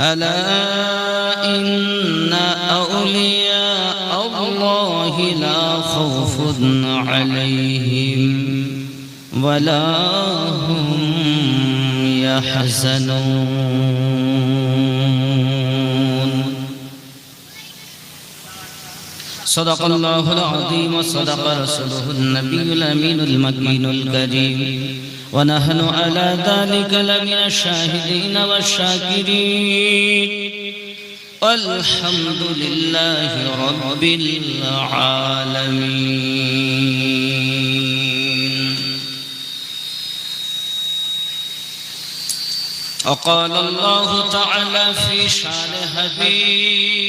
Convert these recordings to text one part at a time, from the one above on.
ألا إن أولياء الله لا خوف عليهم ولا هم يحزنون. صدق الله العظيم وصدق رسوله النبي الأمين المكين الكريم. ونحن على ذلك لمن الشاهدين والشاكرين. والحمد لله رب العالمين. وقال الله تعالى في شان حبيبي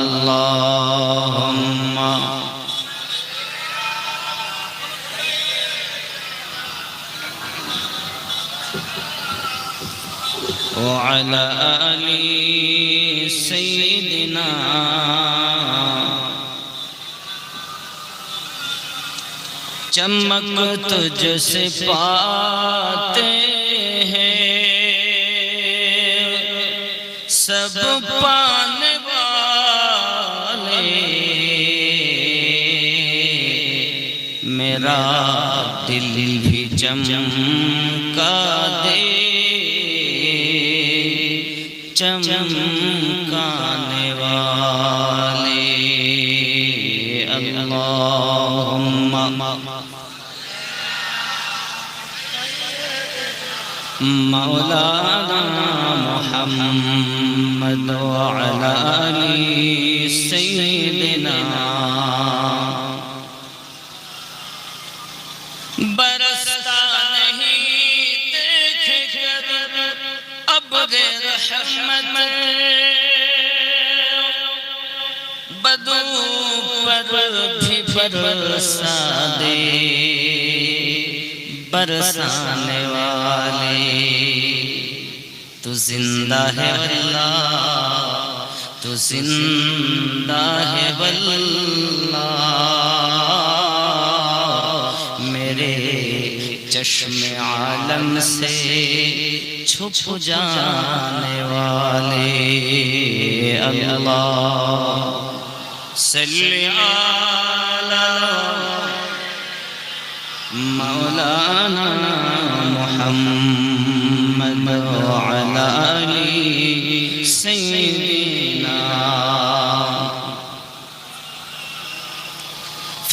وعلى آل سيدنا چمک تجھ سے پاتے ہیں سب پانے والے میرا دل بھی چمک चमकाने वाले अल्लाहुम्मा مولانا محمد وعلى آل سيدنا बरसता नहीं देख कर अब رحمت بدو پر بھی برسا دے برسانے والے، تو زندہ ہے اللہ تو زندہ ہے اللہ میرے چشم عالم سے मुझको जाने वाले अल्लाह सल्ले आला मौलाना मोहम्मद अला अली सैयदना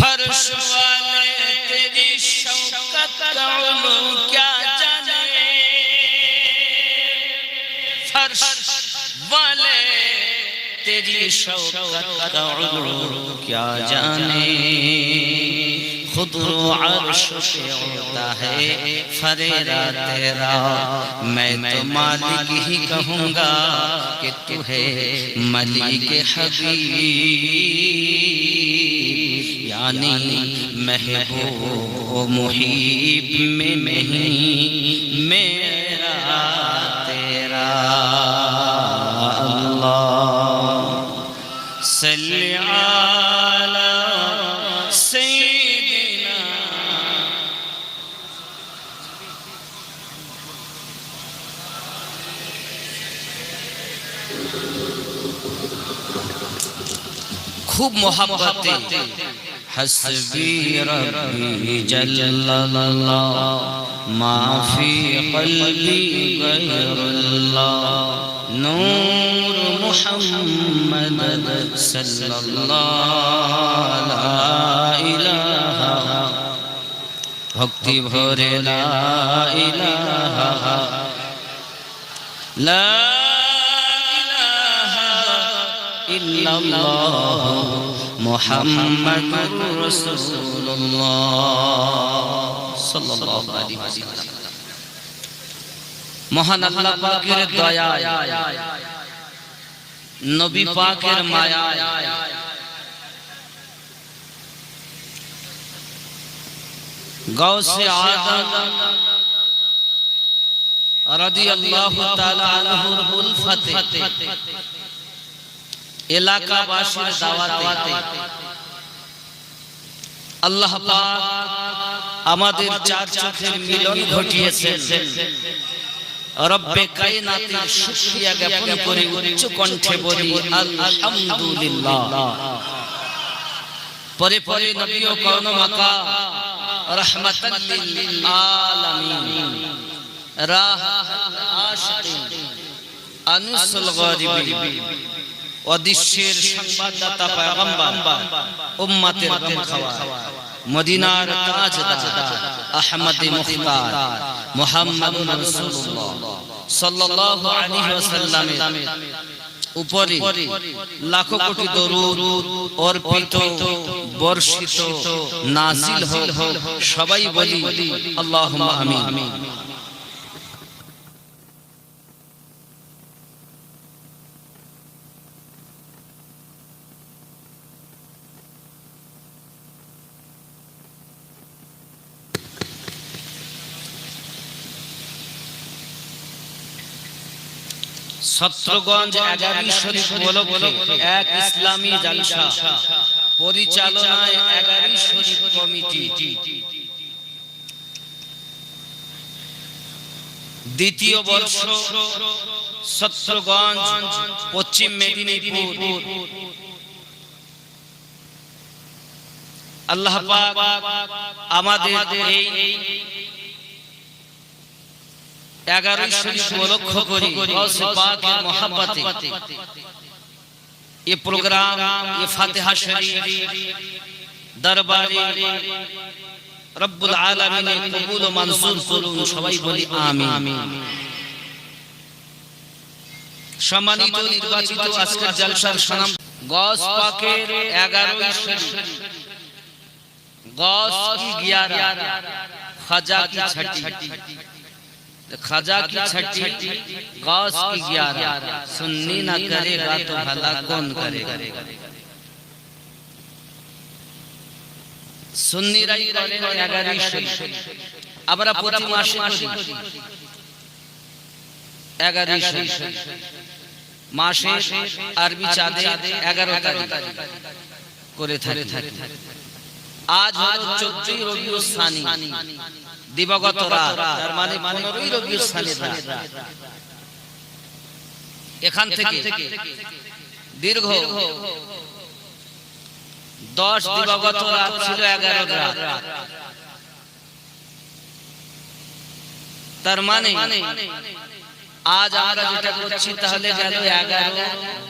फर्श वाले तेरी शौकत का عرش والے، تیری شوقت کیا جانے؟ خود عرش پہ ہوتا ہے فریرا تیرا۔ میں تو مالک ہی کہوں گا کہ تو ہے ملک حبیب۔ یعنی محبوب محیب میں نہیں، میں الله صل على سيدنا খুব মহাব্বতে حسبي ربي جل الله ما في قلبي غير الله نور محمد صلى الله لا إله ভক্তি ভরে لا إله لا ইল্লাল্লাহ মুহাম্মাদুর রাসূলুল্লাহ সাল্লাল্লাহু আলাইহি ওয়াসাল্লাম মহান আল্লাহ পাকের দয়া নবী পাকের মায়া গৌসে আদম রাদিয়াল্লাহু তাআলা আনহুর উলফতে এলাকাবাসীর দাওয়াতে। আল্লাহ পাক আমাদের চার চোখের মিলন ঘটিয়েছেন। রব্বে কায়নাতের শুকরিয়া জ্ঞাপন উচ্চ কণ্ঠে বলি, আলহামদুলিল্লাহ। পরে পরে নবী ও মাকা রাহমাতাল লিল আলামিন গরিবিন। অদৃশ্যের সংবাদদাতা পয়গম্বর, উম্মতের গম খাওয়া মদিনার তাজদার আহমদ মুখতার মুহাম্মদ রাসূলুল্লাহ সাল্লাল্লাহু আলাইহি ওয়াসাল্লামের উপরে লাখো কোটি দরুদ অর্পিত, বর্ষিত, নাজিল হোক, সবাই বলি আল্লাহুম্মা আমিন। সত্রগঞ্জ এগারি শরীফ উপলক্ষে এক ইসলামী জালসা। পরিচালনায় এগারি শরীফ কমিটি। দ্বিতীয় বর্ষ সত্রগঞ্জ পশ্চিম মেদিনীপুর। আল্লাহ আমাদের এই এগারোই শরীফ উপলক্ষ করি পাকের মহাব্বতে। এ প্রোগ্রাম এ ফাতিহা শরীফ দরবারে রব্বুল আলামিনের কবুল ও মনসুর করুন সবাই বলি আমিন। সম্মানিত নির্বাচিত আজকের জলসার সুনাম গস পাকের 11 শরীফ। গস কি খাজা কি 6 خجا کی چھٹی غوث کی گیارہ سننی نہ کرے گا تو بھلا کون کرے گا সুন্নিরাই করেন এগারোশো আমরা প্রতি মাসে মাসে মাসে আরবি চাঁদে এগারো তারিখ করে থাকে। আজ হল চোদ্দই রবি সানি। দিবাগত রাত তার মানে পনেরোই রবিউল সানি রাত। এখান থেকে দীর্ঘ দশ দিবাগত রাত ছিল এগারো রাত। তার মানে আজ আমরা যেটা করছি তাহলে গেল এগারো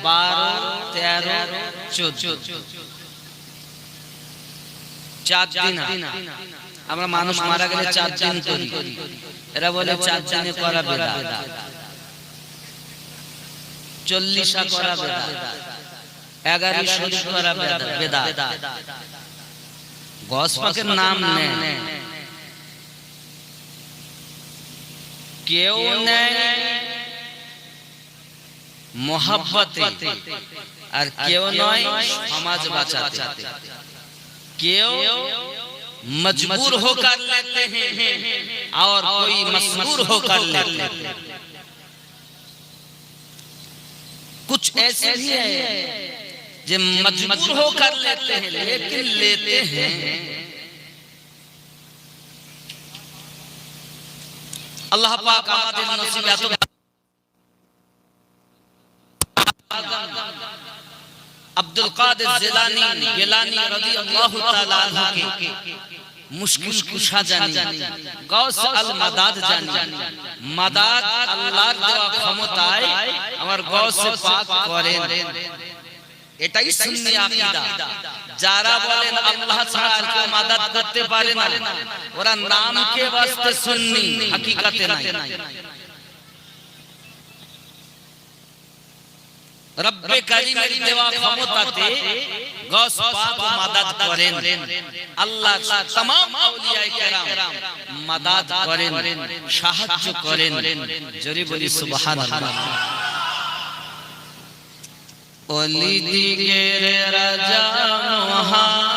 বারো তেরো চোদ্দ। চার দিন আমরা মানুষ মারা গেলে চার দিন করি। এরা বলে চার দিনে করা বেদা। চল্লিশা করা বেদা। এগারো শরীর করা বেদা। গস পাকের নাম নেয়। কেউ নেয় মোহাব্বতে। আর কেউ নয় সমাজ বাঁচাতে। কেউ مجبور ہو کر لیتے ہیں اور کوئی مسرور ہو کر لیتے ہیں۔ کچھ ایسے بھی ہے جو مجبور ہو کر لیتے ہیں، لیکن لیتے ہیں۔ اللہ پاک آدم نصیب آدم আব্দুল কাদের জিলানী, গিলানী রাদিয়াল্লাহু তাআলা আনহু মুশকিল কুশা জানি গাউস আল মাদাদ জানি। মাদাদ আল্লাহর দেওয়া ক্ষমতায় আমার গাউস পাক করেন। এটাই সুন্নি আকীদা। যারা বলেন আল্লাহ ছাড়া আর কেউ মাদাদ করতে পারে না, ওরা নামকে বাস্তে সুন্নি, হাকিকাতে নাই। রব্বে কারিমের দেওয়া ক্ষমতাতে গস পাক মাদাদ করেন আল্লাহ तमाम আউলিয়ায়ে কেরাম মাদাদ করেন সাহায্য করেন জোরে বলি সুবহানাল্লাহ অলি দিগের রাজা মহারাজ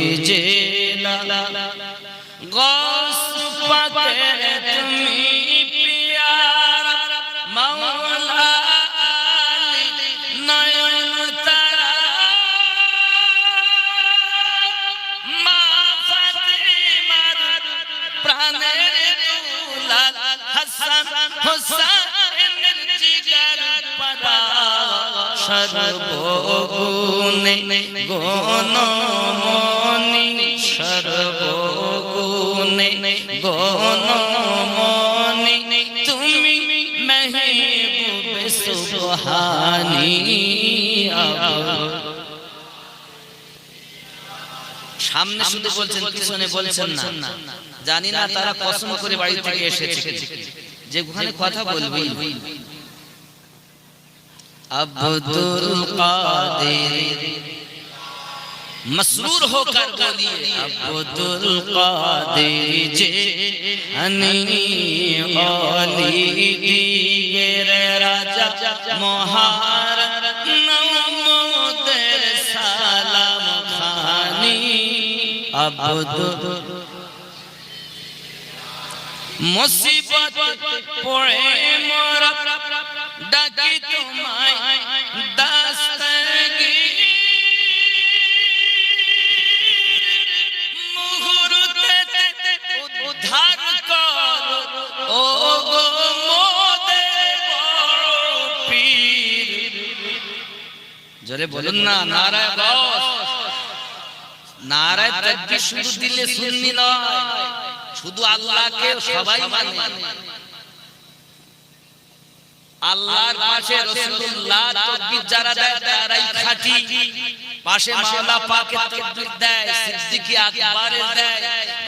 সর্বগুণে গণমনি সর্বগুণে গণমনি। তুমি মেহবুব সামনে শুধু বলছেন, পিছনে বলছেন না। জানি না তারা কসম করে বাড়ি থেকে এসেছে। যে ওখানে কথা বলবি। عبدالقادر. مسرور ہو کر بولیے. عبدالقادر جے انی اولی دیگر راجہ مہار نمود سالم خانی. عبدالقادر. مصیبت پوئے مرد ডাকি তোমায় কর? ও জোরে বলুন না, নারায় বস। নারায় তাকবীর শুধু দিলে সুন্নি নয়, শুধু আল্লাহকে সবাই মানে। আল্লাহর পাশে রাসূলুল্লাহ তাকবীর যারা দেয় তারাই খাঁটি। পাশে মাওলা পাকের তাকবীর দেয় সিদ্দিকী আকবরের দেয়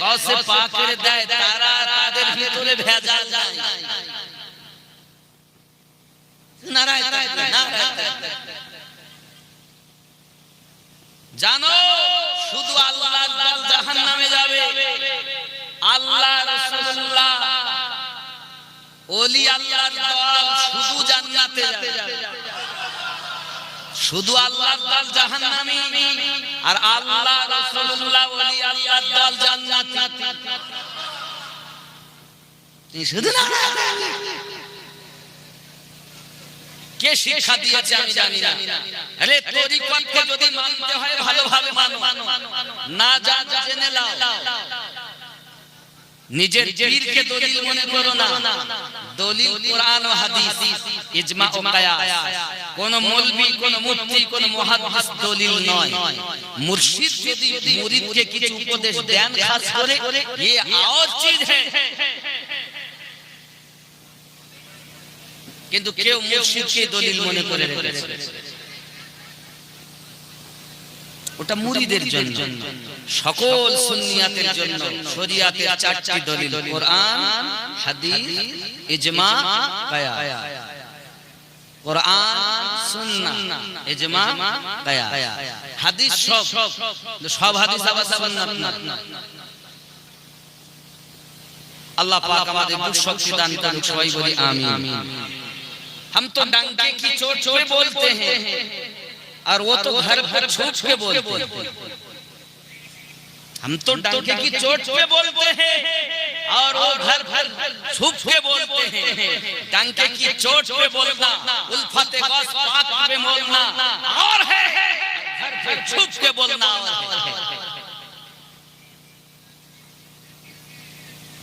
গাউসে পাকের দেয় তারা তাদের ভিতরে ভেজাল নাই। নারায় জানো শুধু আল্লাহর দল জাহান্নামে যাবে। আল্লাহ রাসূলুল্লাহ ওলি আল্লাহর দল শুধু জান্নাতে আর আল্লাহ রাসূলুল্লাহ ওলি আল্লাহর দল জান্নাতি। তুমি শুধু না কে শিক্ষা দিয়েছে আমি জানি না। আরে তরিকতকে যদি মানতে হয়, ভালোভাবে মানো। না জান, জেনে নাও। নিজের পীরকে দলিল মনে করো না দলিল কোরআন ও হাদিস ইজমা ও কিয়াস কোন মৌলভী কোন মুফতি কোন মুহাদ্দিস দলিল নয় মুর্শিদ যদি মুরিদকে কিছু উপদেশ দেন খাস করে ये और चीज है কিন্তু কেউ মুর্শিদকে দলিল মনে করে রেখেছে ওটা মুরিদের জন্য সকল সুন্নিয়াতের জন্য শরিয়াতের চারটি দলিল কোরআন হাদিস ইজমা কিয়াস কোরআন সুন্নাহ ইজমা কিয়াস হাদিস সব সব হাদিস আবার সুন্নাত না আল্লাহ পাক আমাদের বুঝ শক্তি দান করুন সবাই বলি আমিন हम तो डंके की चोट पे बोलते हैं और वो तो घर घर छुप के बोलते हैं हम तो डंके की चोट पे बोलते हैं और वो घर घर छुप के बोलते हैं डंके की चोट पे बोलना उल्फत गौस पाक पे बोलना और है घर घर छुप के बोलना और है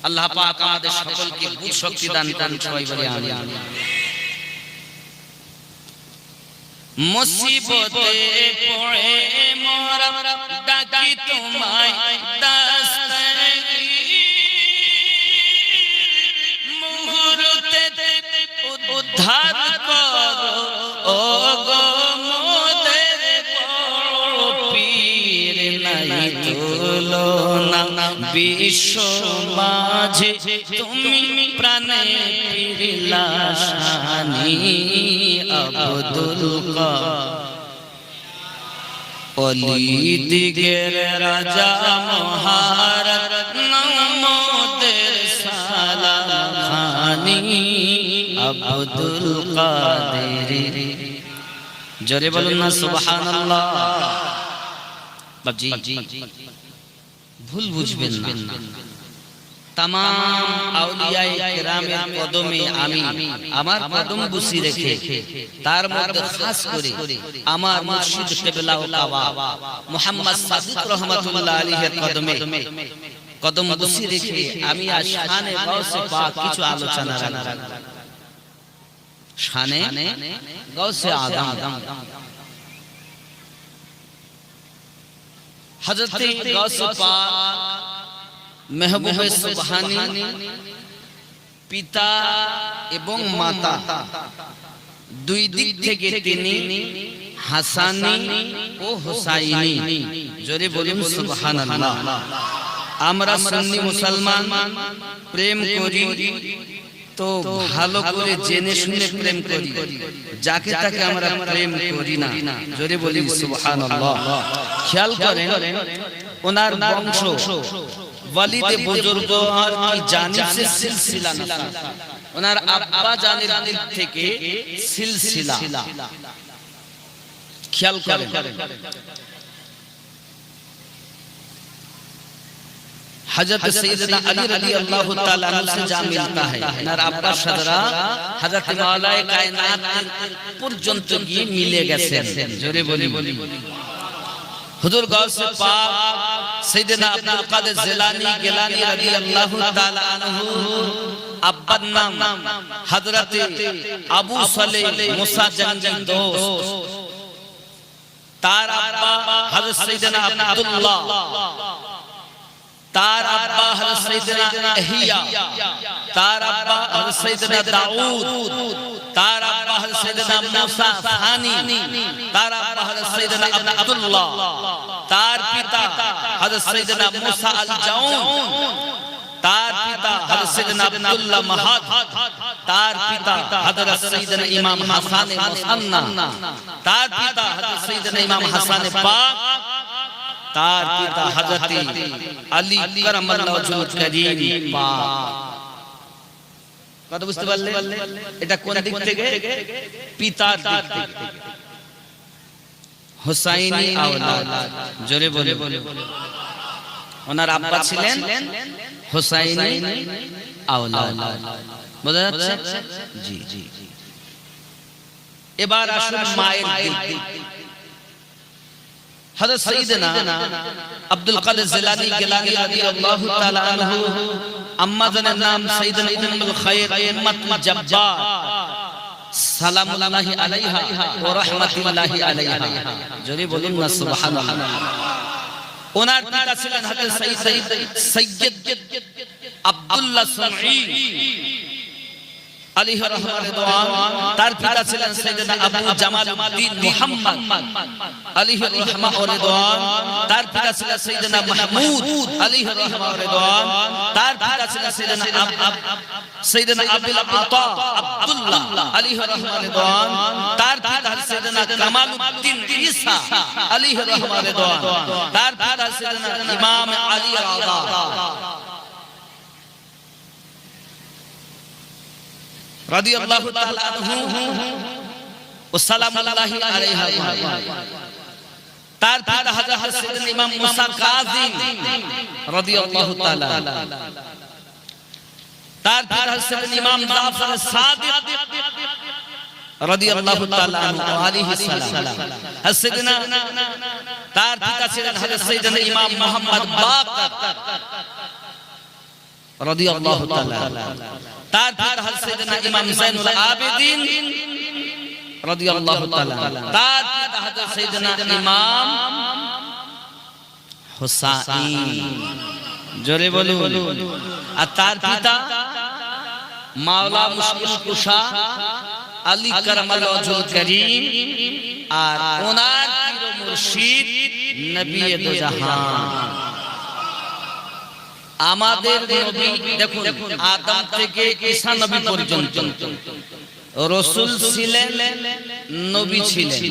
আল্লাহ পাক আমাদের সকলকে বুঝ শক্তি দান করুন সবাই বলে আমিন মুসিবতে পড়ে মোরা ডাকি তোমায় মুহূর্তে উদ্ধার করো ও গো নাই তুলনা বিশ্ব মাঝে তুমি প্রাণে ফিরিলাশানি আব্দুল অলি দিগের রাজা নমদের সালাম খানি আব্দুল কাদের। জোরে বলুন না, সুবহানাল্লাহ। বাবজি ভুল বুঝবেন না। তাম আউলিয়ায়ে কেরামের কদমে আমি আমার কদম বুসি রেখে তার মধ্যে খাস করে আমার মুর্শিদ কিবলা ও কাবা মুহাম্মদ সাদিক রহমাতুল্লাহ আলাইহির কদমে। কদম বুসি রেখে আমি আজ শানে গাউসে পাক কিছু আলোচনা রাখব। শানে গাউসে আদম। হযরত মেহবুবে সুবহানি পিতা এবং মাতা। দুই দিক থেকে তিনি হাসানি ও হুসাইনি। জোরে বলুন সুবহানাল্লাহ। আমরা সুন্নি মুসলমান প্রেম করি তো ভালো করে জেনে শুনে প্রেম করি। যাকে তাকে আমরা প্রেম করি না। জোরে বলি সুবহানাল্লাহ। খেয়াল করেন ওনার বংশ ওয়ালিদে বুজুর্গ আর কি জানিসের সিলসিলা না ওনার আব্বা জানির দিক থেকে সিলসিলা খেয়াল করেন حضرت سیدنا علی رضی اللہ تعالیٰ عنہ سے جا ملتا ہے نر ابا شدرا حضرت مولا کائنات پر جنت گی ملے گا سین جورے بولی بولی হুজুর গাউসে পাক সাইয়েদনা আব্দুল কাদের জিলানী গিলানী রাদিয়াল্লাহু তাআলা আনহু, আব্বার নাম হযরত আবু সালে মুসা জঞ্জন দোস্ত। তার আব্বা হযরত সাইয়েদনা আব্দুল্লাহ। তার আব্বা হযরত সৈয়দনা ইহিয়া তার আব্বা হযরত সৈয়দনা দাউদ। তার আব্বা হযরত সৈয়দনা মুসা সানি। তার আব্বা হযরত সৈয়দনা আব্দুল্লাহ। তার পিতা হযরত সৈয়দনা মুসা আল জাউন তার পিতা হযরত সৈয়দনা আব্দুল্লাহ মাহাদ। তার পিতা হযরত সৈয়দনা ইমাম হাসান মুসান্না। তার পিতা হযরত সৈয়দনা ইমাম হাসান পাক। তার পিতা হযরত আলী কারামাল্লাহু ওয়াজহুল করিম। পাক কথা বুঝতে পারলে এটা কোন দিক থেকে? পিতার দিক থেকে। হুসাইনি আওলাদ। জোরে বলে ওনার আব্বা ছিলেন হুসাইনি আওলাদ। বোঝা যাচ্ছে? জি জি এবার আসুন মায়ের দিক হযরত সাইয়েদনা আব্দুল কাদের জিলানী গিলানী রাদিয়াল্লাহু তাআলা আনহু আম্মা জানের নাম সাইয়েদনা উম্মুল খায়র উম্মাত জাব্বার সালামুল্লাহি আলাইহা ওয়া রাহমাতুল্লাহি আলাইহা জোরে বলুন না সুবহানাল্লাহ ওনার পিতা ছিলেন হযরত সাইয়্যিদ সাইয়্যিদ আব্দুল্লাহ সুমঈ আলাইহি রাহমাতুল্লাহ তার পিতা ছিলেন সাইয়েদনা আবু জামাল উদ্দিন মুহাম্মদ। আলাইহি রাহমা ও রিদওয়ান, তার পিতা ছিলেন সাইয়েদনা মাহমুদ আলাইহি রাহমা ও রিদওয়ান, তার পিতা ছিলেন সাইয়েদনা সাইয়েদনা আব্দুল আতা আব্দুল্লাহ ইমাম আলী রাযা রাদিয়াল্লাহু তাআলা আনহু ও সালামুল্লাহি আলাইহা তার পিতা হযরত সাইয়েদনা ইমাম মুসা কাযিম রাদিয়াল্লাহু তাআলা তার পিতা হযরত ইমাম জাফর সাদিক রাদিয়াল্লাহু তাআলা আনহু। আলাইহিস সালাম। হযরতনা তার পিতা ছিলেন হযরত সাইয়েদনা ইমাম মুহাম্মদ বাকর। রাদিয়াল্লাহু তাআলা। তার পিতা হযরত ইমাম জাইনুল আবেদিন রাদিয়াল্লাহু তাআলা। তার পিতা হযরত সাইয়েদনা ইমাম হুসাইন। জোরে বলুন। আর তার পিতা মাওলা মুশকিল কুশা আলী কারামাল ওয়াজহুল করিম আর ওনার মুর্শিদ নবী দো জাহান আমাদের নবী দেখুন আদম থেকে ঈসা নবী পর্যন্ত। রসুল ছিলেন নবী ছিলেন।